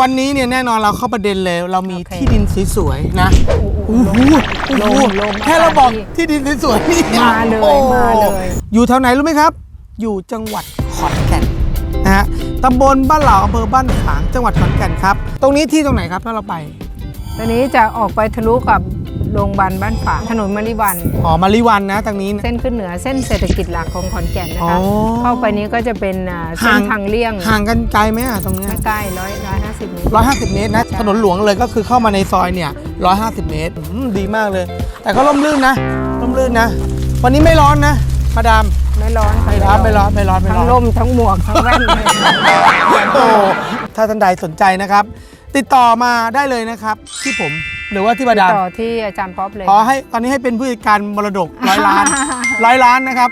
วันนี้เนี่ยแน่นอนเราเข้าประเด็นเลยเรามีโอเค ที่ดินสวยๆนะโอ้โหโอ้ลโหงลงแค่เราบอกที่ดินสวยๆนี่มาเลยโอ้มาเลย อยู่แถวไหนรู้ไหมครับ อยู่จังหวัดขอนแก่นนะฮะตำบลบ้านเหล่าอำเภอบ้านฝางจังหวัดขอนแก่นครับ ตรงนี้ที่ตรงไหนครับถ้าเราไป ตอนนี้จะออกไปทะลุกับ โรงพยาบาลบ้านฝางถนนมะลิวัน อ๋อมาริวันนะทางนี้นะเส้นขึ้นเหนือเส้นเศรษฐกิจหลักของขอนแก่นนะคะ อ๋อ เข้าไปนี้ก็จะเป็นอ่าเส้ห่านงทางเลี่ยงห่างกันไกลไหมอะตรงเนี้ย ใกล้ๆร้อยร้อยห้าสิบเมตรร้อยห้าสิบเมตรนะ ใช่ ถนนหลวงเลยก็คือเข้ามาในซอยเนี่ยร้อยห้าสิบเมตรอืมดีมากเลย แต่ก็ร่มรื่นนะร่มรื่นนะ วันนี้ไม่ร้อนนะมาดามไม่ร้อนค่ะไม่ร้อนไม่ร้อนไม่ร้อนไม่ทั้ร้องนร่มทั้งหมวกทั้งแว่นเลยโอ้ถ้าท่านใดสนใจนะครับ ติดต่อมาได้เลยนะครับ ที่ผม หรือว่าที่มาดาม ต่อที่อาจารย์ป๊อปเลย ขอให้ตอนนี้ให้เป็นผู้จัดการมรดกร้อยล้าน ร้อยล้านนะครับ